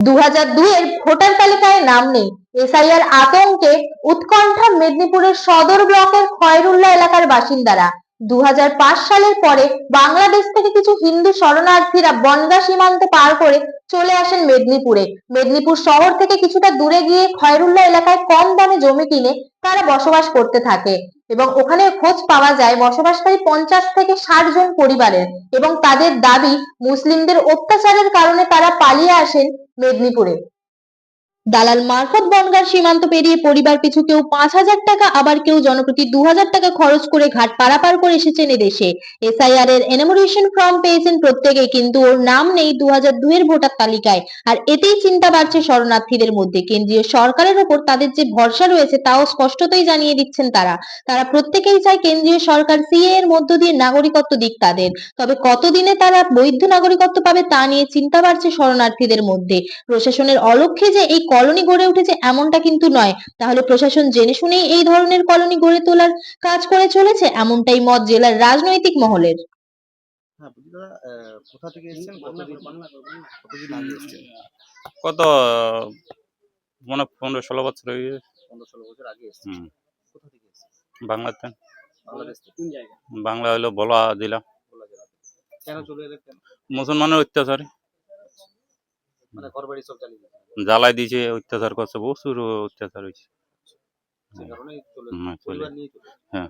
দু হাজার ভোটার তালিকায় নাম নেই। এসআইআর আতঙ্কে উৎকণ্ঠা মেদিনীপুরের সদর ব্লকের খয়রুল্লা এলাকার বাসিন্দারা। দুহাজার পাঁচ সালের পরে বাংলাদেশ থেকে কিছু হিন্দু শরণার্থীরা বনগা সীমান্ত পার করে চলে আসেন মেদিনীপুরে। মেদিনীপুর শহর থেকে কিছুটা দূরে গিয়ে খয়রুল্লাহ এলাকায় কম দামে জমি কিনে তারা বসবাস করতে থাকে এবং ওখানে খোঁজ পাওয়া যায় বসবাসকারী পঞ্চাশ থেকে ষাট জন পরিবারের এবং তাদের দাবি মুসলিমদের অত্যাচারের কারণে তারা পালিয়ে আসেন মেদিনীপুরে। দালাল মারফত বনগার সীমান্ত পেরিয়ে পরিবার পিছু কেউ পাঁচ হাজার টাকা, আবার কেউ জনপ্রতি দু হাজার টাকা খরচ করে ঘাট পারাপার করে এসেছেন এদেশে। এসআইআর এর এনামোরেশন ফর্ম পেয়েছেন প্রত্যেকে কিন্তু ওর নাম নেই দু হাজার দুইয়ের ভোটার তালিকায়। আর এতেই চিন্তা বাড়ছে শরণার্থীদের মধ্যে। কেন্দ্রীয় সরকারের ওপর তাদের যে ভরসা রয়েছে, তাও স্পষ্টতই জানিয়ে দিচ্ছেন তারা। তারা প্রত্যেকেই চায় কেন্দ্রীয় সরকার সিএ এর মধ্য দিয়ে নাগরিকত্ব দিক তাদের। তবে কতদিনে তারা বৈধ নাগরিকত্ব পাবে তা নিয়ে চিন্তা বাড়ছে শরণার্থীদের মধ্যে। প্রশাসনের অলক্ষ্যে যে এই কলোনি গড়ে উঠেছে এমনটা কিন্তু নয়। তাহলে প্রশাসন জেনে শুনেই এই ধরনের কলোনি গড়ে তোলার কাজ করে চলেছে এমনটাই মত জেলার রাজনৈতিক মহলের। হ্যাঁ বলছি দাদা আহ, কোথা থেকে এসেছেন? কতদিন কতদিন আগে এসেছেন? কত মনে পনেরো ষোলো বছর হয়ে পনেরো ষোলো বছর আগে এসেছেন। কোথা থেকে এসেছেন? বাংলাতে বাংলা হলো বলা জেলা। কেন চলে এলেন মুসলমানের অত্যাচারে। মানে ঘর বাড়ি সব জ্বালিয়ে দিয়েছে জ্বালাই দিয়েছে অত্যাচার করছে প্রচুর অত্যাচার হয়েছে। হ্যাঁ।